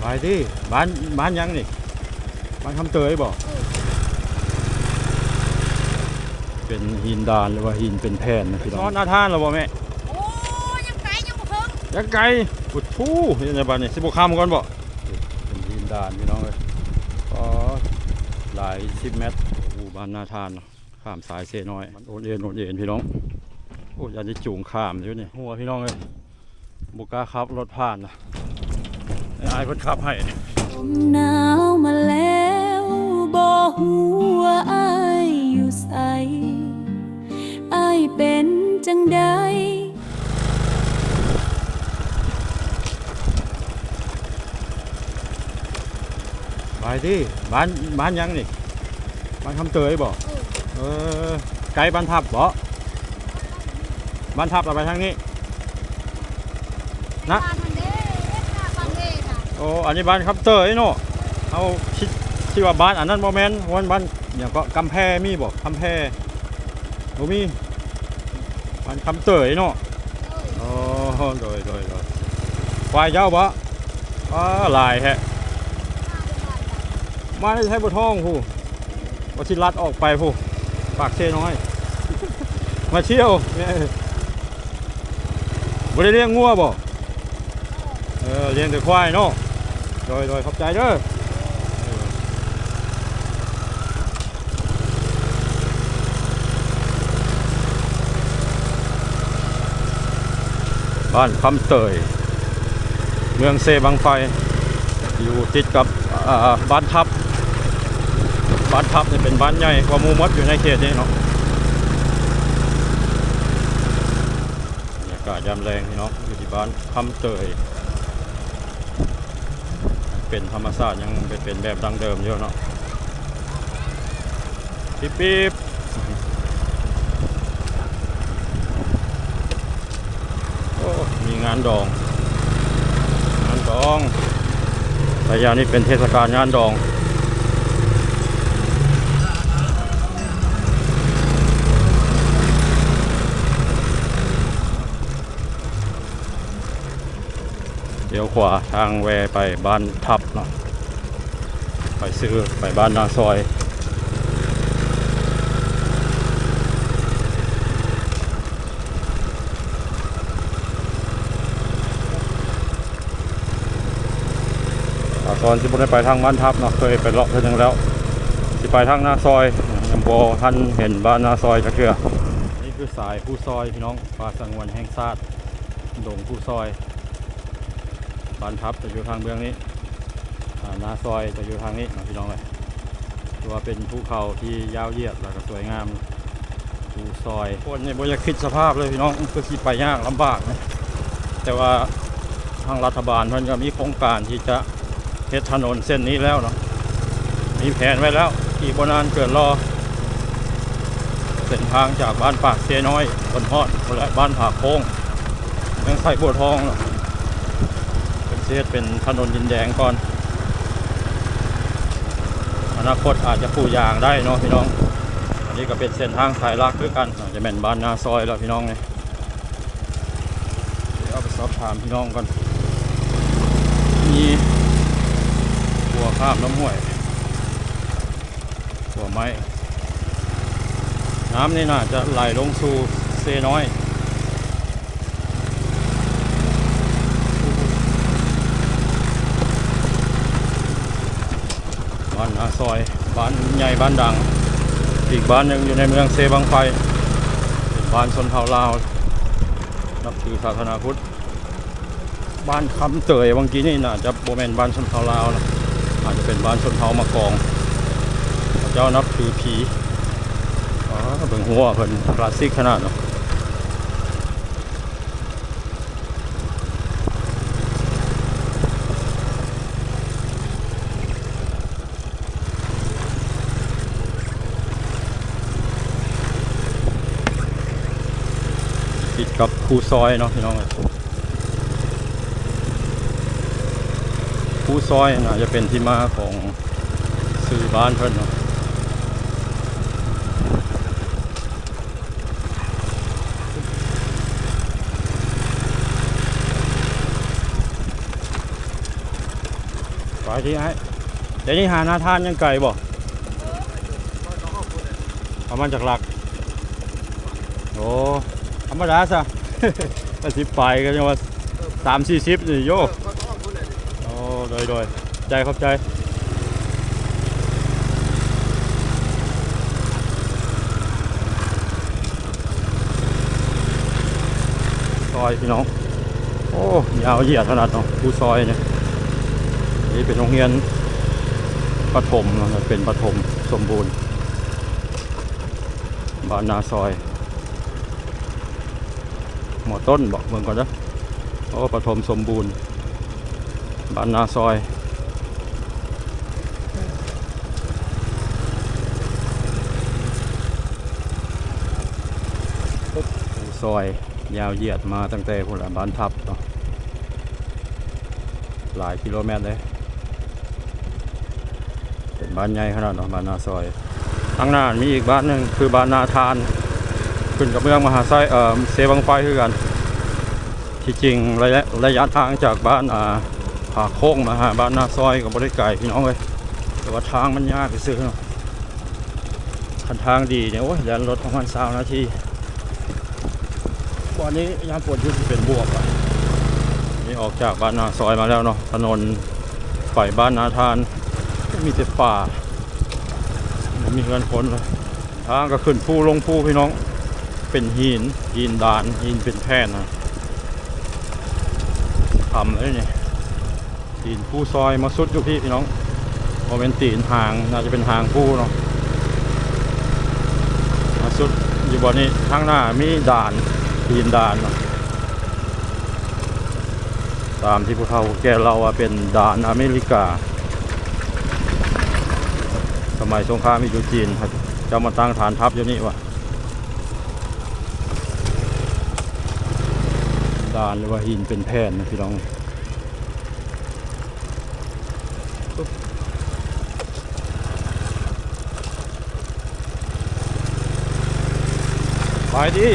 ไปดิบ้านบ้านยังนี่บ้านคำเตยบอกเป็นหินดานหรือว่าหินเป็นแผ่นนะพี่น้องนอนอาท่านหรอบ่แม่โอ้ยังไกลยังบ่ถึงยังไกลปุดทู่เห็นในบ้านนี่สิบคำก่อนบ่เป็นหินดานพี่น้องเลยก็หลายสิบเมตรโอ้บ้านนาทานเนาะข้ามสายเสน้อยมันโอนเอ็นโอนเอ็นพี่น้องโอ้ยอันนี้จูงข้ามอยู่นี่หัวพี่น้องเลยบุกล้าขับรถผ่านนะไอ้ไอ้ายเพิ่นขับให้นี่ลมหนาวมาแล้วบ่ฮู้ว่าอายอยู่ไสอายเป็นจังใดไปดิบ้านบ้านยังนี่บ้านคำเตยบ่เออไกลบ้านทับบ่บ้านทับเราไปทางนี้นะ บ้านมันเด้ค่ะบ้านเด้ค่ะ โอ้อันนี้บ้านคำเตยเนาะเอาคิดที่ว่าบ้านอันนั้นโมเมนต์วันบ้านอย่างก็กำแพมีบ่กกำแพบ่มีบ้านคำเตยเนาะเออโอ้โดยโดยโดยควายเจ้าบ่อ้าลายแฮะมาได้ใช้บทท้องผู้วัชิรัดออกไปผู้ปากเชน้อย มาเที่ยวเนี่ยบ่ได้เลี้ยงงัวบ่เออเลี้ยงแต่ควายเนาะ โดยโดยขอบใจเด้อบ้านคำเตย เมืองเซบังไฟ อยู่ติดกับบ้านทับ บ้านทับเนี่ยเป็นบ้านใหญ่กว่ามูมดอยู่ในเขตนี้เนาะบรรยากาศยามแรงพี่น้องอยู่ที่บ้านคำเตย เป็นธรรมชาติยังเป็นเป็นแบบดังเดิมอยู่เนาะปิ๊บปิ๊บโอ้มีงานดอง งานดองระยะนี้เป็นเทศกาลงานดองี๋ยวขวาทางแวไปบ้านทับเนาะไปซื้อไปบ้านนาซอยตอนที่ผมได้ไปทางบ้านทับเนาะเคยไปเลาะเท่านึงแล้วที่ไปทางหน้าซอยยังบอท่านเห็นบ้านหน้าซอยจะเกือนี่คือสายผู้ซอยพี่น้องป่าสังวนแห่งชาติดงผู้ซอย บ้านทับจะอยู่ทางเบื้องนี้นาซอยจะอยู่ทางนี้นะพี่น้องเลยถือว่าเป็นภูเขาที่ยาวเหยียดแล้วก็สวยงามภูซอยคนเนี่ยบ่อยากคิดสภาพเลยพี่น้องก็ขี่ไปยากลำบากนะแต่ว่าทางรัฐบาลเพิ่นก็มีโครงการที่จะเฮ็ดถนนเส้นนี้แล้วเนาะมีแผนไว้แล้วอีกบนานเกินรอเส้นทางจากบ้านปากเซน้อยบนฮอดและบ้านผาโค้งยังใส่บัวทองเนาะ เป็นเสียเป็นถนนดินแดงก่อน อนาคตอาจจะปูยางได้เนาะพี่น้อง อันนี้ก็เป็นเส้นทางสายลักด้วยกันอาจจะเป็นบ้านนาซอยแล้วพี่น้องเนี่ยเอาไปสอบถามพี่น้องก่อนมีบัวข้ามน้ำห้วยบัวไม้ น้ำนี่น่าจะไหลลงสู่เซน้อย บ้านนา ซอยบ้านใหญ่บ้านดัง อีกบ้านหนึ่งอยู่ในเมืองเซบังไฟเป็นบ้านชนเผ่าลาวนับถือศาสนาพุทธบ้านคำเตยบางทีนี่น่าจะโบแมนบ้านชนเผ่าลาวนะอาจจะเป็นบ้านชนเผ่ามะกอง เจ้านับถือผีอ๋อเบิ่งหัวเพิ่นคลาสสิกขนาดเนาะ ติดกับคูซอยเนาะพี่น้องเอ้ยผู้ซอยน่าจะเป็นที่มาของสื่อบ้านเพิ่นเนาะไปที่ไอ้เดี๋ยวนี้หาหน้าท่านยังไก่บ่ประมาณจากหลัก โอ้ รมดาซะ ก็สิบไปก็ยังว่าสามสี่สิบนี่โยโอ้โดยโดยใจเข้าใจซอยพี่น้อง โอ้ยาวเหยียดขนาดเนาะผู้ซอยเนี่ยนี่เป็นโรงเรียนปฐมเนาะเป็นปฐมสมบูรณ์ บ้านนาซอย หมอต้นบอกเมืองก่อนนะโอ้ปฐมสมบูรณ์บ้านนาซอยซอยยาวเหยียดมาตั้งแต่พุ่นบ้านทับเนาะหลายกิโลเมตรเลย เป็นบ้านใหญ่ขนาดเนาะบ้านนาซอยข้างหน้ามีอีกบ้านหนึ่งคือบ้านนาทาน ขึ้นกับเมืองมหาไซเอ่อเซบังไฟคือกัน ที่จริงระยะระยะทางจากบ้านอ่าผาโค้งมาหาบ้านนาซอยกับบริไก่พี่น้องเลยแต่ว่าทางมันยากไปซื้อเนาะคันทางดีเนี่ยโอ้ยแล่นรถประมาณสามนาทีวันนี้ยามฝนยุติเป็นบวกอะนี่ออกจากบ้านนาซอยมาแล้วเนาะถนนไปบ้านนาทานมีแต่ป่ามีเงินคนเลยทางก็ขึ้นภูลงภูพี่น้อง เป็นหินหินดานหินเป็นแผ่นนะทำเลยเนี่ยหินภูซอยมาสุดอยู่พี่พี่น้องโมเป็นตีนหางน่าจะเป็นหางภูเนาะมาสุดอยู่บนนี้ข้างหน้ามีด่านทีนด่านเนาะตามที่ผู้เฒ่าแกเราว่าเป็นด่านอเมริกา สมัยสงครามอินโดจีนครับจะมาตั้งฐานทัพอยู่นี่วะานหรือว่าหินเป็นแผ่นนะพี่น้องปึ๊บไปดิ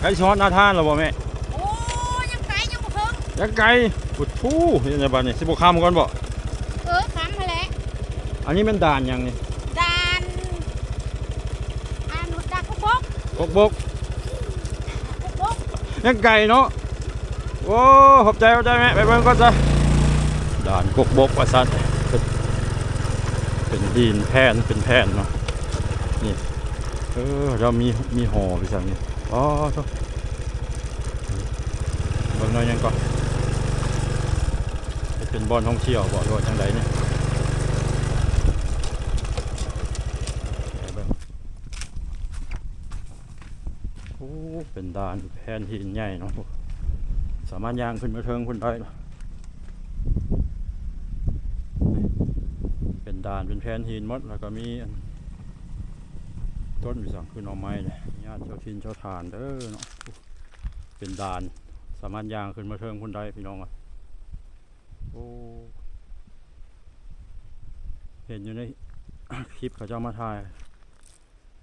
ไก่ช้อนนาทานหรอบ่แม่โอ้ยังไกลยังบ่ถึงยังไก่ปุดทู่ยังไงบ้านนี่สิบคำก่อนบ่เออขำมาแล้วอันนี้มันด่านยังนี่ดานอ่านหุดดักกุบกบกบกกุบกยังไก่เนาะ โอ้ขอบใจขอบใจแม่ไปเบิ่งก่อนจ้ะด่านกกบกว่าสัตว์เป็นดินแผ่นเป็นแผ่นเนาะนี่เออเรามีมีห่อไปสั่งนี่อ๋อโถ่เบิ่งหน่อยยังก่อนเป็นบอลท่องเที่ยวบ่หรือว่าจังไดเนี่ยโอ้เป็นด่านแผ่นหินใหญ่เนาะ สามารถย่างขึ้นมาเทิงขึ้นได้เนาะเป็นด่านเป็นแผ่นหินมดแล้วก็มีต้นอยู่สั่งคือหน่อไม้เลยญาติเจ้าทินเจ้าทานเด้อเนาะเป็นด่านสามารถย่างขึ้นมาเทิงขึ้นได้พี่น้องอะโอ้เห็นอยู่ในคลิปเขาเจ้ามาถ่าย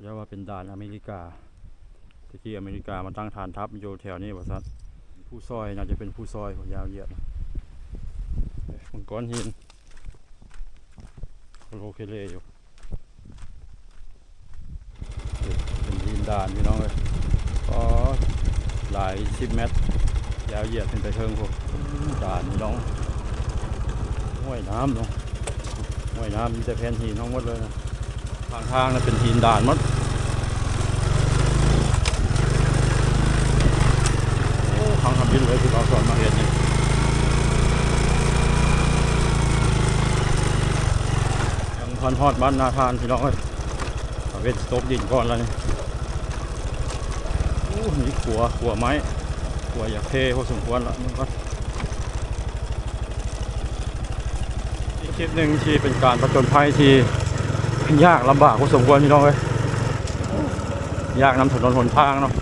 เรียกว่าเป็นด่านอเมริกาที่อเมริกามาตั้งฐานทัพอยู่แถวนี้ว่าซัด ผู้ซอยน่าจะเป็นผู้ซอยของยาวเหยียดมังกรหินโลเคเลอยู่เป็นหินด่านพี่น้องเลยก็หลายสิบเมตร ยาวเหยียดขึ้นไปเทิงพวกด่านพี่น้องห้วยน้ำเนาะห้วยน้ำมีแต่แผ่นหินทั้งหมดเลยนะทางทางน่ะเป็นหินด่านหมด โกินเลยที่เราสอนมาเห็นนี่ยังพันฮอดบ้านนาทานพี่น้องเอ้ยเอาเวทสตบดินก่อนแล้วนี่โอ้มีขัวขัวไม้ขัวอยากเทพอสมควรละมันก็อีกคลิปหนึ่งที่เป็นการประจนภัยที่ยากลำบากพอสมควรพี่น้องเอ้ยยากนำถนนหนทางเนาะ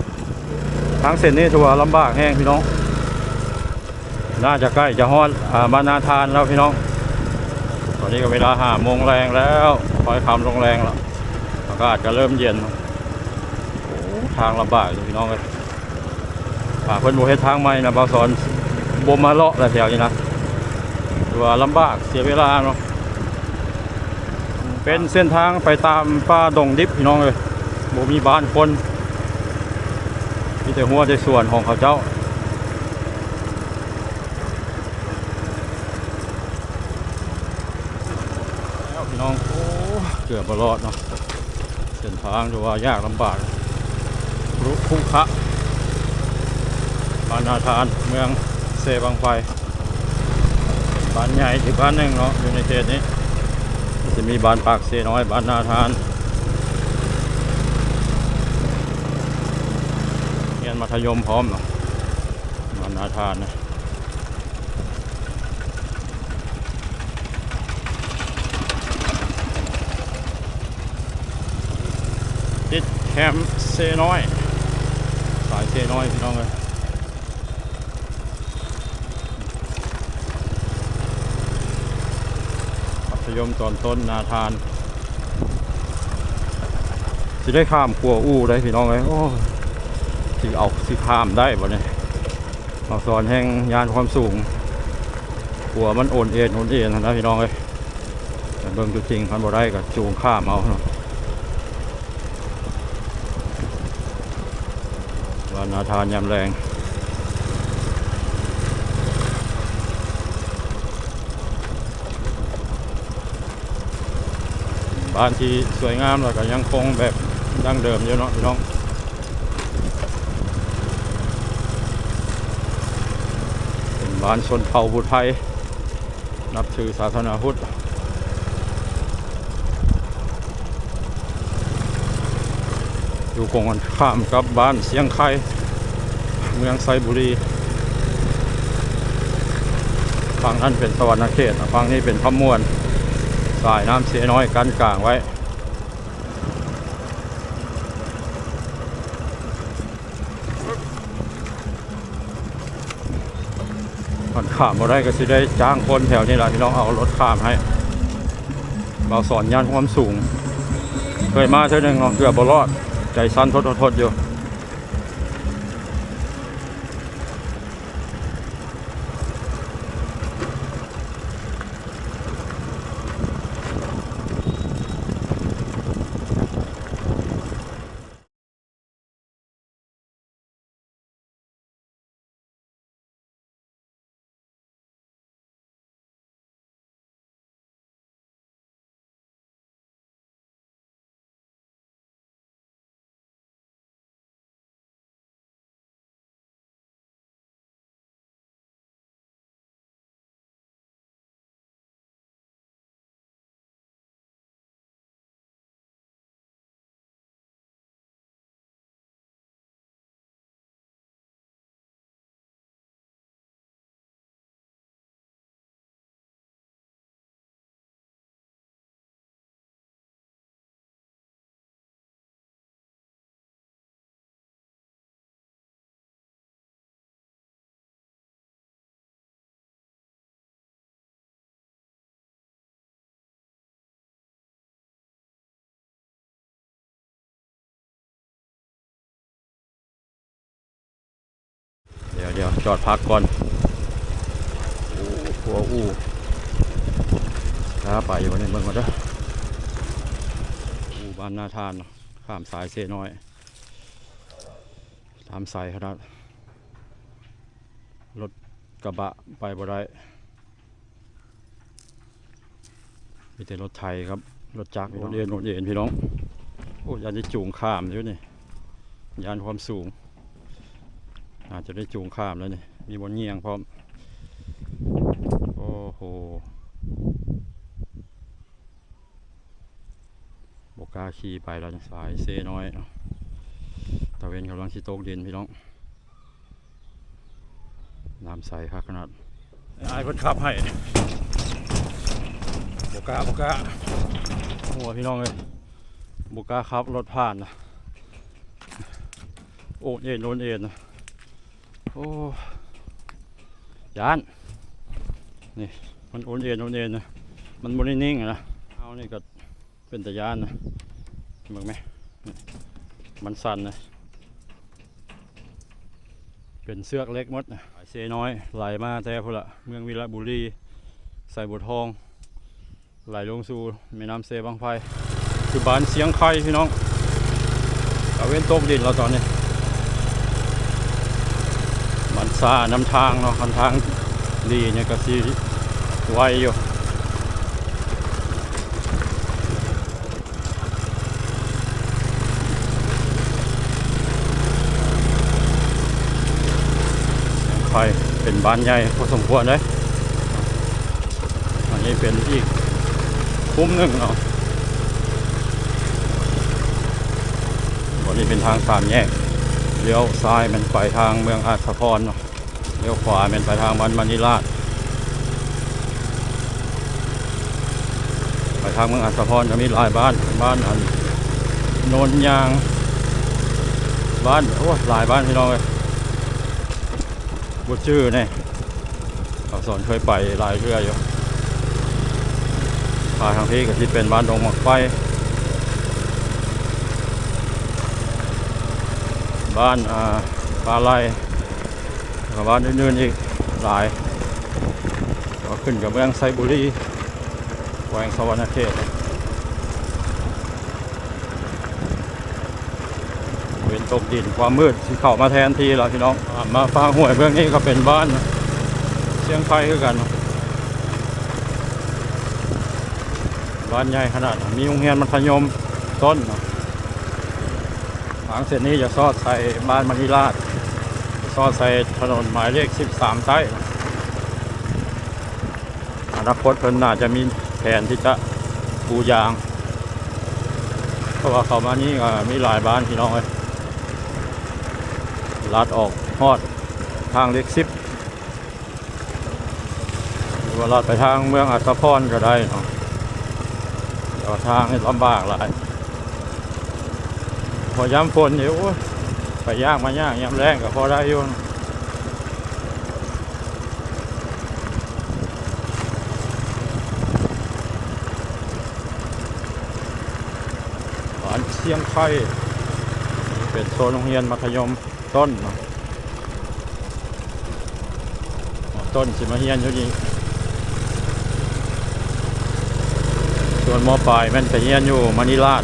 ทางเส้นนี้ถือว่าลำบากแห้งพี่น้อง น่าจะใกล้จะฮอดบ้านนาทานแล้วพี่น้อง ตอนนี้ก็เวลาห้าโมงแรงแล้วคอยคำลงแรงแล้วอากาศก็เริ่มเย็นโอ้ทางลำบากพี่น้องเลยฝากเพื่อนโบเฮ็ดทางใหม่นะบาสอนบมมาเลาะแถวนี้นะถือว่าลำบากเสียเวลาเนาะเป็นเส้นทางไปตามป่าดงดิบพี่น้องเลยบ่มีบ้านคนมีแต่หัวแต่ส่วนของเขาเจ้า แล้วพี่ น้องโอ้เกือบบรอดเนาะเส้นทางดูว่ายากลำบากรุคุขะบ้านนาทานเมืองเซบังไฟบ้านใหญ่ที่บ้านหนึ่งเนาะอยู่ในเขตนี้ จะมีบ้านปากเซน้อยบ้านนาทานเรียนมัธยมพร้อมเนาะบ้านนาทานนะ ติด แคมป์เซน้อย สายเซน้อยพี่น้องเลยมัธยมตอนต้นนาทานสิได้ข้ามขัวอู้ได้พี่น้องเลยโอ้สิเอาสิข้ามได้บ่เนี่ยเอาสอนแห่งยานความสูงขัวมันโอนเอ็นโอนเอ็นนะพี่น้องเลยแต่เบิ่งจุดจริงคันบ่ได้ก็จูงข้ามเอาเนาะ วันนาทานยำแรงบ้านที่สวยงามแล้วก็ยังคงแบบดั้งเดิมอยู่เนาะพี่น้องเป็นบ้านชนเผ่าบุตรไทย นับถือศาสนาพุทธ อยู่กงกันข้ามกับบ้านเสียงไข่เมืองไซบุรีฝั่งนั้นเป็นสวรรณเขตฝั่งนี้เป็นพะมวนสายน้ำเสียน้อยกันกลางไว้มันข้ามมาได้ก็สิได้จ้างคนแถวนี้แหละที่เราเอารถข้ามให้เราสอนยานความสูง เคยมาเท่านึงเนาเกือบบรอด ใจสั้นทดทดอยู่ เดี๋ยวเดี๋ยวจอดพักก่อนโอ้หัวอู้ช้าไปอยู่ในเมืองมาเด้ออู้บ้านนาทานเนาะข้ามสายเสน้อยตามสายขนาดรถกระบะไปบ่ได้มีแต่รถไทยครับ รถจักรรถเอ็นรถเอ็นพี่น้อง โอ้ยานจะจูงข้ามอยู่นี่ยานความสูง อาจจะได้จูงข้ามแล้วนี่มีบนเงียงพร้อม โอ้โหบกล้าขี่ไปแล้วสายเซน้อยตะเวนกำลังชิโตกดินพี่น้อง น้ำใสคักขนาดไอ้ายเพิ่นขับให้บกล้าบกล้าหัวพี่น้องเลยบกล้าขับรถผ่านนะโอ้เอ็นโอนเอ็นนะ โอ้ยาน นี่ มันโอนเอ็นโอนเอ็นนะ มันบรินิ่งนะ เอานี่ก็เป็นตะยานนะเห็นไหม มันสั่นนะ เป็นเสือกเล็กมดนะสายเซน้อย ไหลมาแต่พุ่ละเมืองวีระบุรี ใส่บัวทอง ไหลลงสู่แม่น้ำเซบางไฟ คือบ้านเสียงไข่พี่น้องตะเว้นตกดินแล้วตอนนี้มัน ซาน้ำทางเนาะคันทางดีเนี่ยก็สีไวอยู่ไฟเป็นบ้านใหญ่พอสมควรเลยอันนี้เป็นอีกคุ้มหนึ่งเนาะวันนี้เป็นทางสามแยกเลี้ยวซ้ายมันไปทางเมืองอาสาพรเนาะ เลี้ยวขวามันไปทางบ้านมานิราชไปทางเมืองอาสพรจะมีหลายบ้านบ้านอันโนนยาง บ้านโอ้หลายบ้านพี่น้องเลยบุชื่อเนี่ยเขาสอนเคยไปหลายเรืออยู่พาทางพี่ก็ที่เป็นบ้านดงหมอกไฟบ้านอ่าปลาไหล แล้วก็บ้านอื่นๆอีกหลายก็ขึ้นกับเมืองไซบุรีแขวงสวรรณเขตเว้นตกดินความมืดที่เข้ามาแทนที่แล้วพี่น้องมาฟังห่วยเบื้องนี้ก็เป็นบ้านเชียงไฟคือกัน บ้านใหญ่ขนาด มีโรงเรียนมัธยมต้นเนาะทางเส้นนี้จะซอดใส่บ้านมณีราช ซอดใส่ถนนหมายเลข 13ใต้อนาคตเพิ่นน่าจะมีแผนที่จะปูยาง เพราะว่าเขามานี่มีหลายบ้านพี่น้องเลยลัดออกฮอดทางเล็กซิปหรือว่าลัดไปทางเมืองอัศพรก็ได้เนาะแต่ว่าทางนี่ลำบากหลาย พอย้ำฝนนี่โอ้ ไปยากมายากย้ำแรงก็พอได้อยู่นหวานเชียงไข่เป็นโซนโรงเรียนมัธยมต้นต้นสิมาเฮียนอยู่นี่ส่วนมอปลายแมันไปเฮียนอยู่มานิราช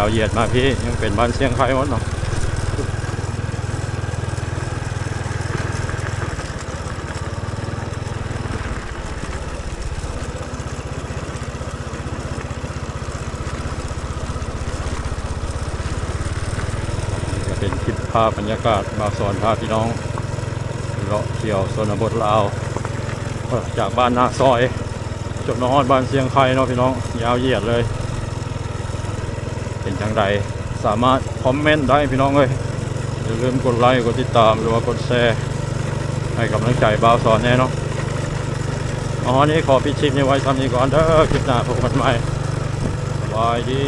าวเหยียดมาพี่ยังเป็นบ้านเชียงไข่หมดเนาะเป็นคลิปภาพบรรยากาศมาสอนพาพี่น้องเลาะเที่ยวชนบทลาวจากบ้านนาซอยจบนอนบ้านเชียงไข่เนาะพี่น้องยาวเหยียดเลย เป็นจังใดสามารถคอมเมนต์ได้พี่น้องเลยอย่าลืมกดไลค์กดติดตามหรือว่ากดแชร์ให้กำลังใจบ่าวสอนแน่เนาะอ๋อนี่ขอปิดชิปนี้ไว้ทำนี้ก่อนเด้อคลิปหน้าพบกันใหม่สบายดี